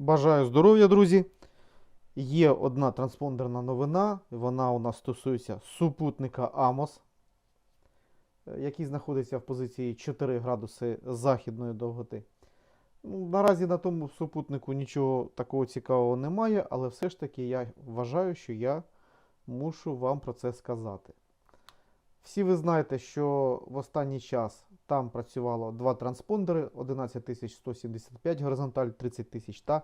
Бажаю здоров'я, друзі. Є одна транспондерна новина. Вона у нас стосується супутника Amos, е, який знаходиться в позиції 4 градуси західної довготи. Ну, наразі на тому супутнику нічого такого цікавого немає, але все ж таки я вважаю, що я мушу вам про це сказати. Всі ви знаєте, що в останній час там працювало два транспондери 11175 горизонталь 30 тисяч та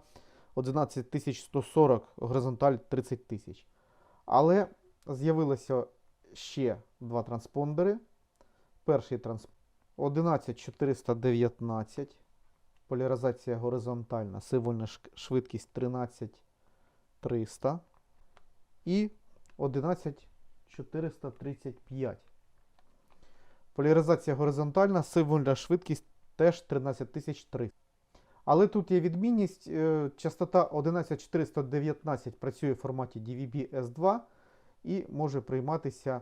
11140 горизонталь 30 тисяч. Але з'явилося ще два транспондери. Перший транспондер 11419, поляризація горизонтальна, символьна швидкість 13300 і 11435. Поляризація горизонтальна, символьна швидкість теж 13300. Але тут є відмінність. е, Частота 11419 працює в форматі DVB S2 і може прийматися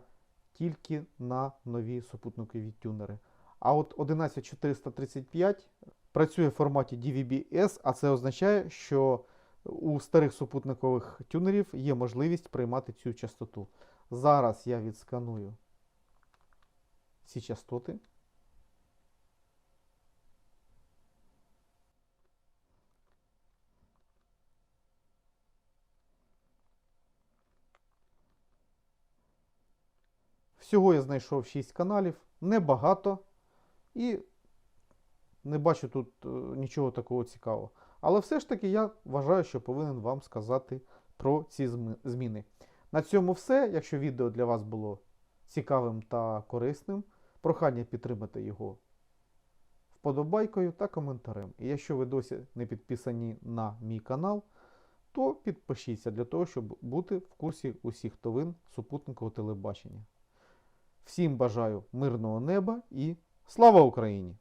тільки на нові супутникові тюнери. А от 11435 працює в форматі DVB-S, а це означає, що у старих супутникових тюнерів є можливість приймати цю частоту. Зараз я відсканую ці частоти. Всього я знайшов 6 каналів, небагато. І не бачу тут е, нічого такого цікавого. Але все ж таки я вважаю, що повинен вам сказати про ці зміни. На цьому все. Якщо відео для вас було цікавим та корисним, прохання підтримати його вподобайкою та коментарем. І якщо ви досі не підписані на мій канал, то підпишіться для того, щоб бути в курсі усіх новин супутникового телебачення. Всім бажаю мирного неба і слава Україні!